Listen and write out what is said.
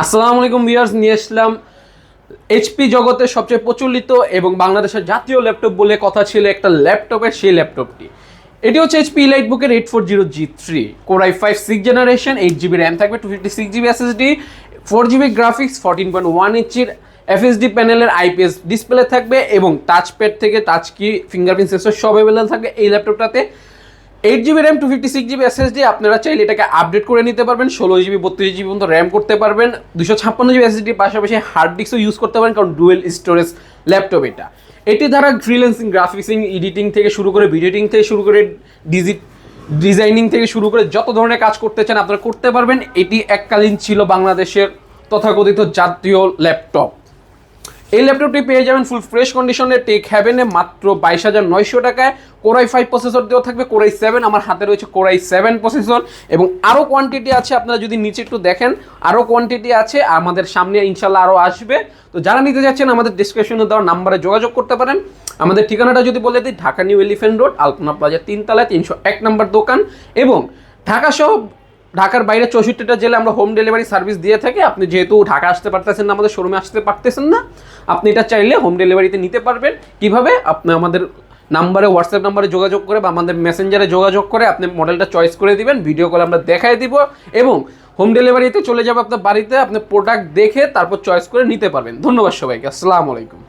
আসসালামু আলাইকুম ভিউয়ার্স, নিয়ে আসলাম এইচপি জগতের সবচেয়ে প্রচলিত এবং বাংলাদেশের জাতীয় ল্যাপটপ বলে কথা ছিল একটা ল্যাপটপের সেই ল্যাপটপটি। এটি হচ্ছে এইচপি ইলাইট বুকের eight four zero G three core i five six generation eight GB RAM থাকবে two fifty six GB SSD four GB graphics fourteen point one ইঞ্চির এফএসডি প্যানেলের আইপিএস ডিসপ্লে থাকবে এবং টাচ প্যাড থেকে touch কি fingerprint sensor সব available থাকবে এই ল্যাপটপটাতে। Eight GB RAM two fifty six GB SSD আপনারা চাইলে এটাকে আপডেট করে নিতে পারবেন, ষোলো জিবি বত্রিশ জিবি পর্যন্ত র্যাম করতে পারবেন দুশো ছাপ্পান্ন জিবি এসএসডির পাশাপাশি হার্ড ডিস্কও ইউজ করতে পারেন, কারণ ডুয়েল স্টোরেজ ল্যাপটপ এটা। এটি দ্বারা ফ্রিল্যান্সিং গ্রাফিক্সিং এডিটিং থেকে শুরু করে ভিডিও এডিটিং থেকে শুরু করে ডিজিট ডিজাইনিং থেকে শুরু করে যত ধরনের কাজ করতে চান আপনারা করতে পারবেন। এটি এককালীন ছিল বাংলাদেশের তথাকথিত জাতীয় ল্যাপটপ এই ল্যাপটপটি পেয়ে যাবেন ফুল ফ্রেশ কন্ডিশনে টেক হ্যাভেনে মাত্র বাইশ হাজার নয়শো টাকায়। কোরাই ফাইভ প্রসেসর দেওয়া থাকবে কোরাই সেভেন আমার হাতে রয়েছে কোরাই সেভেন প্রসেসর এবং আরও কোয়ান্টিটি আছে, আপনারা যদি নিচে একটু দেখেন আরও কোয়ান্টিটি আছে, আমাদের সামনে ইনশাল্লাহ আরও আসবে। তো যারা নিতে যাচ্ছেন, আমাদের ডিসক্রিপশনে দেওয়া নাম্বারে যোগাযোগ করতে পারেন। আমাদের ঠিকানাটা যদি বলে দিই, Dhaka new elephant road Alpana plaza তিনতলায়, তিনশো এক নম্বর দোকান। এবং ঢাকা সহ ঢাকার বাইরে চৌষট্টিটা জেলে আমরা হোম ডেলিভারি সার্ভিস দিয়ে থাকি। আপনি যেহেতু ঢাকা আসতে পারতেছেন না, আমাদের শোরুমে আসতে পারতেছেন না, আপনি এটা চাইলে হোম ডেলিভারিতে নিতে পারবেন। কীভাবে? আপনি আমাদের নাম্বারে হোয়াটসঅ্যাপ নাম্বারে যোগাযোগ করে বা আমাদের মেসেঞ্জারে যোগাযোগ করে আপনি মডেলটা চয়েস করে দিবেন ভিডিও কলে আমরা দেখাই দিব এবং হোম ডেলিভারিতে চলে যাবে আপনার বাড়িতে, আপনি প্রোডাক্ট দেখে তারপর চয়েস করে নিতে পারবেন। ধন্যবাদ সবাইকে, আসসালামু আলাইকুম।